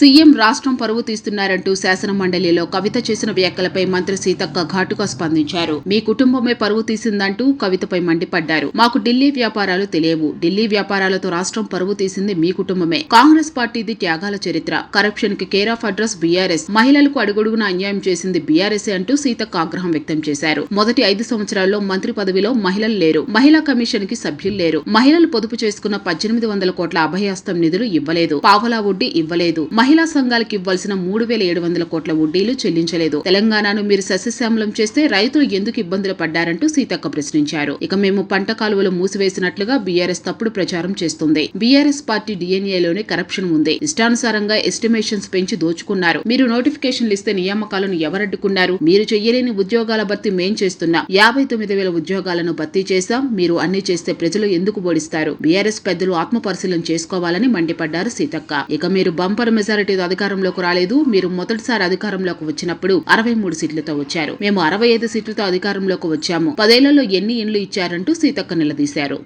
CM రాష్ట్రం పరువు తీస్తున్నారంటూ శాసన మండలిలో కవిత చేసిన వ్యాఖ్యలపై మంత్రి సీతక్క ఘాటుగా స్పందించారు. మీ కుటుంబమే పరువు తీసిందంటూ కవితపై మండిపడ్డారు. మాకు ఢిల్లీ వ్యాపారాలు తెలియవు. ఢిల్లీ వ్యాపారాలతో రాష్ట్రం పరువు తీసింది మీ కుటుంబమే. కాంగ్రెస్ పార్టీది త్యాగాల చరిత్ర. కరప్షన్కి కేర్ ఆఫ్ అడ్రస్ బీఆర్ఎస్. మహిళలకు అడుగడుగున అన్యాయం చేసింది బీఆర్ఎస్ అంటూ సీతక్క ఆగ్రహం వ్యక్తం చేశారు. మొదటి ఐదు సంవత్సరాల్లో మంత్రి పదవిలో మహిళలు లేరు. మహిళా కమిషన్కి సభ్యులు లేరు. మహిళలు పొదుపు చేసుకున్న పద్దెనిమిది వందల కోట్ల అభయహస్తం నిధులు ఇవ్వలేదు. పావలా వడ్డీ ఇవ్వలేదు. మహిళ మహిళా సంఘాలకు ఇవ్వాల్సిన మూడు వేల ఏడు వందల కోట్ల వడ్డీలు చెల్లించలేదు. తెలంగాణను మీరు సస్యశ్యామలం చేస్తే రైతులు ఎందుకు ఇబ్బందులు పడ్డారంటూ సీతక్క ప్రశ్నించారు. ఇక మేము పంట కాలువలు మూసివేసినట్లుగా బీఆర్ఎస్ తప్పుడు ప్రచారం చేస్తుంది. బీఆర్ఎస్ పార్టీ డిఎన్ఏలోనే కరప్షన్ ఉంది. ఇష్టానుసారంగా ఎస్టిమేషన్స్ పెంచి దోచుకున్నారు. మీరు నోటిఫికేషన్లు ఇస్తే నియామకాలను ఎవరడ్డుకున్నారు? మీరు చెయ్యలేని ఉద్యోగాల భర్తీ మేం చేస్తున్నా. యాభై తొమ్మిది వేల ఉద్యోగాలను భర్తీ చేశాం. మీరు అన్ని చేస్తే ప్రజలు ఎందుకు బోడిస్తారు బీఆర్ఎస్ పెద్దలు ఆత్మపరిశీలన చేసుకోవాలని మండిపడ్డారు సీతక్క. ఇక మీరు బంపర్ మెజారిటీతో అధికారంలోకి రాలేదు. మీరు మొదటిసారి అధికారంలోకి వచ్చినప్పుడు అరవై మూడు సీట్లతో వచ్చారు. మేము అరవై ఐదు సీట్లతో అధికారంలోకి వచ్చాము. పదేళ్ళలో ఎన్ని ఇండ్లు ఇచ్చారంటూ సీతక్క నిలదీశారు.